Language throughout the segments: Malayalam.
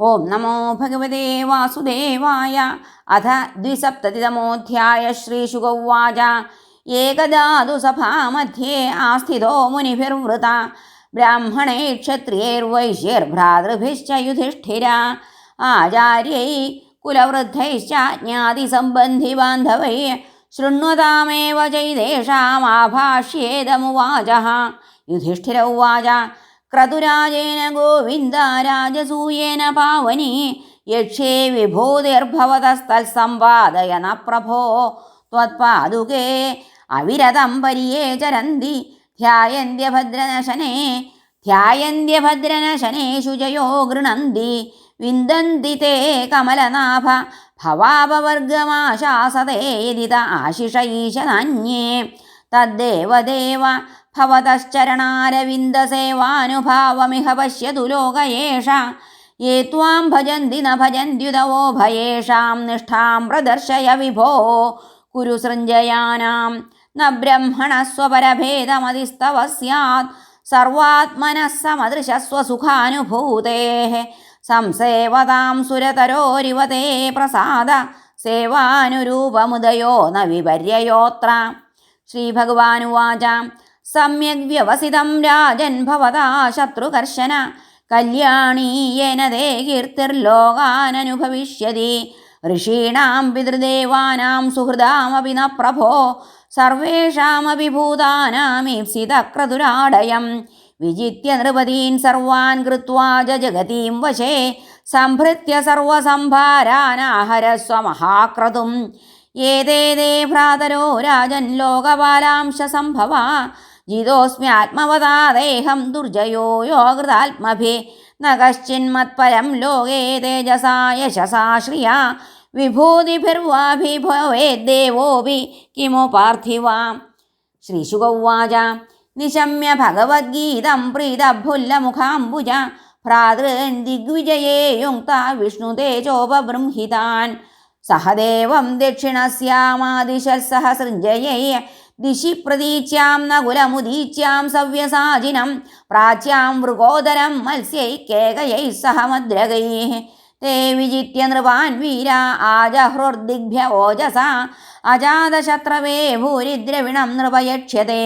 ഓം നമോ ഭഗവതേ വാസുദേവായ അഥ ദ്വിസപ്തതിതമോധ്യായ ശ്രീശുഗൗവാച ഏകദാതു സഭാമധ്യേ ആസ്ഥിതോ മുനിഭിർവൃത. ബ്രാഹ്മണേ ക്ഷത്രിയൈർവൈശ്യർഭ്രാതൃഭിശ്ച യുധിഷ്ഠിര. ആചാര്യൈ കുലവൃദ്ധൈശ്ച ജ്ഞാതിസംബന്ധിബാന്ധവൈ ശൃണ്വതാമേവ ചൈതേഷാമാഭാഷ്യേതമുവാച യുധിഷ്ഠിര ഉവാച. ക്രതുരാജേന ഗോവിന്ദ രാജസൂയേന പാവനി യക്ഷേ വിഭൂതിർഭവതസ്തത്സമ്പാദയന പ്രഭോ ത്വത്പാദുകേ അവിരതം പരിയേ ചരന്തി ധ്യായന്ത്യഭദ്രനശനേ ധ്യായന്ത്യഭദ്രനശനേ ശുചയോ ഗൃണന്തി വിന്ദന്തി തേ കമലനാഭ ഭവാപവർഗമാശാസതേ ആശിഷ ഈശനാന്യേ തദ്ദേവദേവ ഭവതശ്ചരണാരവിന്ദസേവാനുഭാവമിഹ പശ്യതു ലോകയേഷ ഏ ത്വാം ഭജന്തി ന ഭജന്ത്യുതവോ ഭയേഷാം നിഷ്ഠാം പ്രദർശയ വിഭോ കുരു സൃഞ്ജയാനാം ന ബ്രഹ്മണസ്വപരഭേദമതിസ്തവ സാത് സർവാത്മനഃ സമദൃശസ്വസുഖാനുഭൂതേ സംസേവതാം സുരതരോരിവതേ പ്രസാദ സേവാനുരൂപമുദയോ ന വിപര്യയോത്ര ശ്രീഭഗവാനുവാച സമ്യഗ് വ്യവസിതം രാജൻ ഭവതാ ശത്രുകർശന. കല്യാണീയേന ദേ കീർത്തിർലോകാനനുഭവിഷ്യതി. ഋഷീണാം പിതൃദേവാനാം സുഹൃദാമപി ന പ്രഭോ. സർവേഷാമപി ഭൂതാനാമീപ്സിതക്രതുരാടയം. വിജിത്യ നൃപതീൻ സർവാൻ കൃത്വാ ജഗതീം വശേ. സംഭൃത്യ സർവസംഭാരാനാഹരസ്വ മഹാക്രതും ഏതേതേ ഭ്രാതരോ രാജൻ ലോകപാലാംശ സംഭവ ജിതോസ്മ്യാത്മവതാ ദേഹം ദുർജയോ യോഗൃതാത്മഭി ന കശ്ചിന്മത്പരം ലോകേ തേജസാ യശസാ ശ്രിയ വിഭൂതിഭിർവാഭിഭവേദ്ദേവോപി കിമു പാർത്ഥിവാം ശ്രീശുക ഉവാച നിശമ്യ ഭഗവദ്ഗീതം പ്രീതഭുല്ലമുഖാംബുജ ഭ്രാതൃൻ ദിഗ്വിജയേ യുക്ത വിഷ്ണുതേജോപബൃംഹിതാൻ സഹദേവം ദക്ഷിണസ്യാമാദിശൽസഹ സൃഞ്ജയേ ദിശി പ്രതീച്യാം നകുലമുദീച്യാം സവ്യസാചിനം. പ്രാച്യാം മൃഗോദരം മത്സ്യൈ കേകയൈ സഹ മദ്രകൈ തേ വിജിത്യ നൃപാൻ വീര ആജഹ്രോർദിഗ്ഭ്യ ഓജസ. അജാതശത്രവേ ഭൂരിദ്രവിണം നൃപയക്ഷ്യത്തെ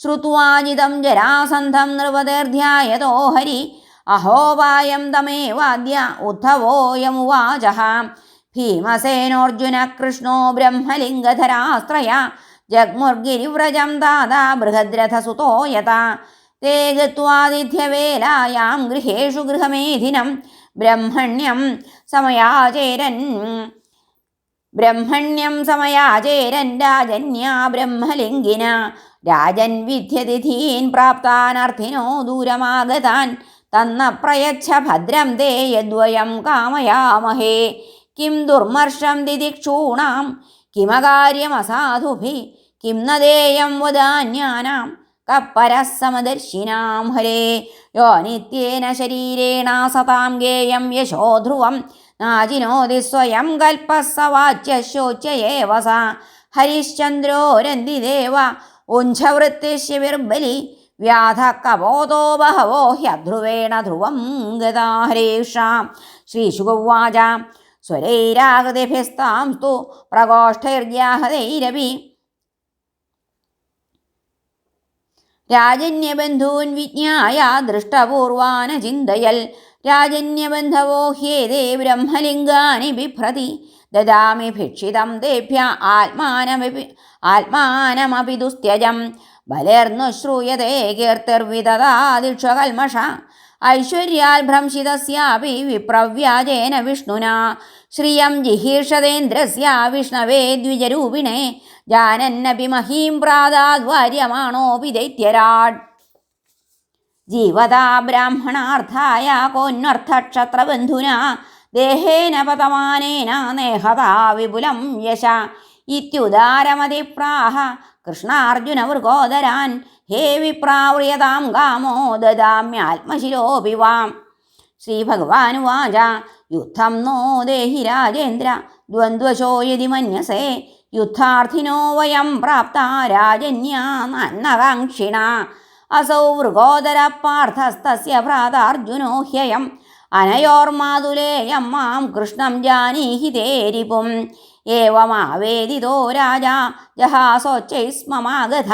ശ്രുത്വാജിതം ജരാസന്ധം നൃപതേർധ്യായതോ ഹരി. അഹോപായം തമേവാദ്യ ഉദ്ധവോയമുവാച ഭീമസേനോർജുന കൃഷ്ണോ ബ്രഹ്മലിംഗധരാസ്ത്രയ ജഗ്മുർഗിരിവ്രജം ദാതാ ബൃഹദ്രഥസുതോ യഥാ. തേ ഗത്വാതിഥ്യവേലായാം ഗൃഹേഷു ഗൃഹമേധിനം ബ്രഹ്മണ്യം സമയാചേരൻ. ബ്രഹ്മണ്യം സമയാചേരൻ രാജന്യാ ബ്രഹ്മലിംഗിന. രാജൻ വിദ്യതിഥീൻ പ്രാപ്താനർത്ഥിനോ ദൂരമാഗതാൻ. തന്ന പ്രയച്ഛ ഭദ്രം തേ യദ്വയം കാമയാമഹേ. കിം ദുർമർഷം ദിദിക്ഷൂണാം. കിമകാര്യമസാധുഭി കിം നദേയം വദാന്യാനാം? കപ്പരഃ സമദർശിനാം ഹരേ. യോ നിത്യേന ശരീരേണ സതാം ഗേയം യശോ ധ്രുവം നാജിനോതി സ്വയം കൽപ്പസവാച്യ ശോച്യേവ സ. ഹരിശ്ചന്ദ്രോരന്തിദേവ ഉഞ്ചവൃത്തിശിവിർബലി വ്യാധ കബോധോ ബഹവോ ഹ്യധ്രുവേണ ധ്രുവം ഗതാഹരേഷാം ശ്രീശുഗുവാച സ്വരൈരാഗതിഭിസ്താം സ്തു രാജന്യബന്ധൂൻ വിജ്ഞായ ദൃഷ്ടപൂർവാന ചിന്തയൽ രാജന്യബന്ധവോ ഹ്യേതേ ബ്രഹ്മലിംഗാനി ബിഭ്രതി. ദദാമി ഭിക്ഷിതം തേഭ്യ ആത്മാനമപി ആത്മാനമപി ദുസ്ത്യജം ബലേർന്നു ശ്രൂയതേ കീർത്തിർവിദദാദിക്ഷകൽമഷ. ഐശ്വര്യാൽ ഭ്രംശിതസ്യാപി വിപ്രവ്യാജേന വിഷ്ണുന. ശ്രിയം ജിഹീർഷതേന്ദ്രസ്യ വിഷ്ണവേ ദ്വിജരൂപിണേ. ജാനന്നപി മഹീം പ്രാതാദ്വാര്യമാണോപി ദൈത്യരാട് ജീവതാ ബ്രാഹ്മണാർത്ഥായ കോന്വർത്ഥക്ഷത്രബന്ധുന ദേഹേന പതമാനേന നേഹതാ വിപുലം യശ. ഇത്യുദാരമതിപ്രാഹ കൃഷ്ണാർജുനവൃഗോദരാൻ ഹേ വിപ്രാവ്രിയതാം ഗാമോ ദദാമ്യാത്മശിരോപി വാം ശ്രീഭഗവാനുവാച യുദ്ധം നോ ദേഹി രാജേന്ദ്ര ദ്വന്ദ്വശോ യതി മന്യസേ യുദ്ധാർത്ഥിനോ വയം പ്രാപ്ത രാജന്യാ നന്നകാംക്ഷിണ. അസൗ വൃഗോദര പാർത്ഥസ്തസ്യ ഭ്രാതാർജുനോ ഹ്യയം അനയോർമാതുലേയം മാം കൃഷ്ണം ജാനീഹി തേരിപും. ഏവമാവേദിതോ രാജ ജഹാസോച്ചൈസ്മമാഗത.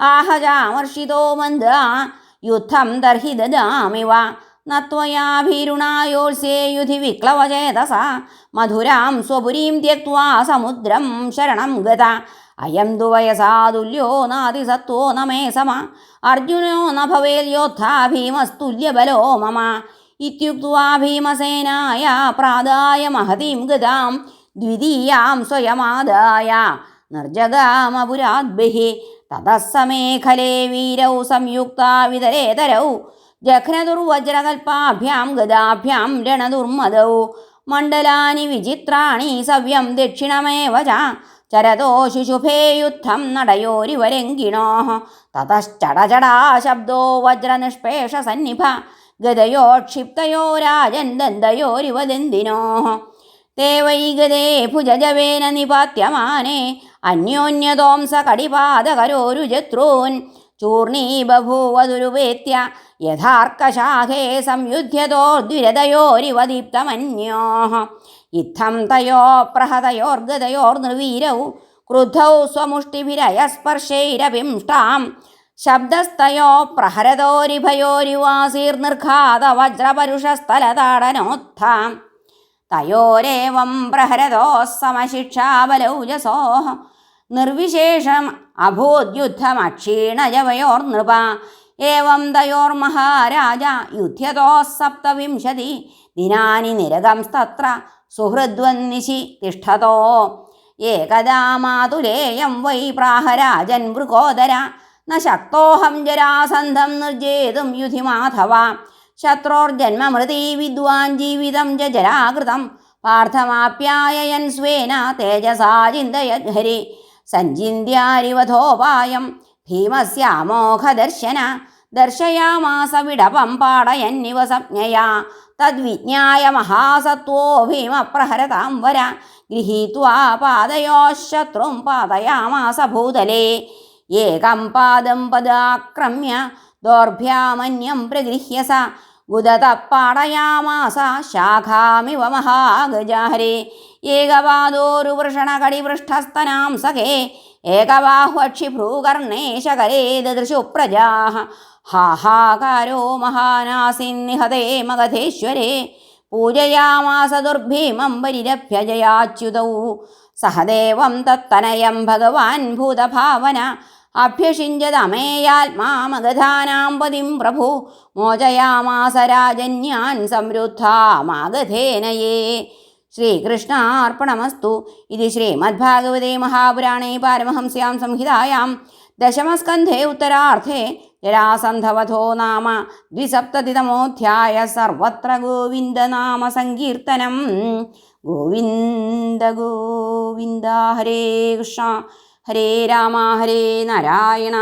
ആഹജാമർഷിതോ മന്ദ യുദ്ധം ദർഹി ദദാമിവ നത്വയാഭീരുണായോത്സ്യേ യുധി വിക്ലവചേതസ. മധുരാം സ്വപുരീം ത്യക്വാ സമുദ്രം ശരണം ഗത. അയം തു വയസാതുല്യോ നാതിസത്വോ നമേ സമ. അർജുനോ ന ഭവേദ്യോദ്ധാ ഭീമസ്തുല്യബലോ മമ. ഇത്യുക്ത്വാ ഭീമസേനായ പ്രാദായ മഹതീം ഗതാം. ദ്വിതീയാം സ്വയമാദായ നിർജഗാമപുരാദ്ഭിः തതः സമേഖലേ വീരൗ സംയുക്താ വിതരേതരൗ. ജഘ്നദുർവജ്രകൽപ്പാഭ്യാം ഗദാഭ്യാം രണദുർമദൗ. മണ്ഡലാനി വിചിത്രാണി സവ്യം ദക്ഷിണമേവ ച. ചരതോ ശിശുഭേ യുദ്ധം നടയോരിവരങ്കിണോ തതശ്ചടചടാ ശബ്ദോ വജ്രനിഷ്പേഷ സന്നിഭ. ഗതയോക്ഷിപ്തയോ രാജൻ ദന്തയോരിവ ദന്തിനോ തേ ഭുജജവേന നിപാത്യമാനെ അന്യോന്യതോംസ കടിപാതകരോരു ജത്രൂൻ. ചൂർണീ ബഭൂവതുരുപേത്യ യഥാർക്കശാഖേ സംയുധ്യതോർദ്വിരതയോരിവ ദീപ്തമന്യോ ഇത്തം തയോ പ്രഹതയോർഗതയോർനിർവീരൗ ക്രുദ്ധൗ സ്വമുഷ്ടിഭിരയസ്പർശൈരവിംഷ്ടാം ശബ്ദസ്ഥയോ പ്രഹരതോരിഭയോരിവാസീർനിർഘാത വജ്രപരുഷസ്ഥലതാടനോത്ഥാം തയോരേവം പ്രഹരതോ സമശിക്ഷാബലൗജസോ നിർവിശേഷം അഭൂദ്യുദ്ധമക്ഷീണജവയോർനൃപ. ഏവം തയോർമഹാരാജ യുദ്ധ്യതോ സപ്തവിംശതി ദിനാനി നിരകംസ്തത്ര സുഹൃദ്വന്നിശി തിഷ്ഠതോ. ഏകദാ മാതുലേയം വൈ പ്രാഹരാജൻ വൃകോദര ന ശക്തോഹം ജരാസന്ധം നിർജേതും യുധി മാധവ ശത്രോർജന്മമൃതി വിദ്വാൻ ജീവിതം ജരാകൃതം പാർത്ഥമാപ്യായയൻ സ്വേന തേജസാ ചിന്തയദ്ഹരി സഞ്ചിന്യാരിവധോപായം ഭീമസ്യാമോഘദർശന ദർശയാമാസ വിടപം പാടയന്നിവ സംജ്ഞയാ തദ്വിജ്ഞായ മഹാസത്വോ ഭീമപ്രഹരതാം വര. ഗൃഹീത്വാ പാതയോ ശത്രും പാതയാമാസ ഭൂതലേ. ഏകം പാദം പദാക്രമ്യ. ദോർഭ്യാമന്യം പ്രഗൃഹ്യ സ ഗുദത പാടയാമാസ ശാഖാമിവ മഹാഗജാഹരേ. ഏകപാദോരുവൃഷണകടിപൃഷ്ഠസ്തനാം സഖേ. ഏകബാഹ്വക്ഷിഭ്രൂകർണേശകരേ ദദൃശു പ്രജാ ഹാഹാകാരോ മഹാനാസിന്നിഹതേ മഗധേശ്വരേ. പൂജയാമാസ ദുർഭീമം പരിരഭ്യജയാച്യുതൗ. സഹദേവം തത്തനയം ഭഗവാൻ ഭൂതഭാവന. അഭ്യഷിഞ്ചതമേയാത്മാമഗധാനാം പതിം പ്രഭു. മോചയാമാസ രാജന്യാൻ സംരുദ്ധാമാഗധേനയേ. ശ്രീകൃഷ്ണാർപ്പണമസ്തു. ഇത് ശ്രീമദ്ഭാഗവതേ മഹാപുരാണേ പാരമഹംസ്യാം സംഹിതായാം. ദശമസ്കന്ധേ ഉത്തരാർത്ഥേ ജരാസന്ധവധോ നാമ. ദ്വിസപ്തതിതമോധ്യായ സർവത്ര ഗോവിന്ദനാമ സങ്കീർത്തനം ഗോവിന്ദ ഗോവിന്ദ ഹരേ കൃഷ്ണ. ഹരേ രാമ ഹരേ നാരായണ.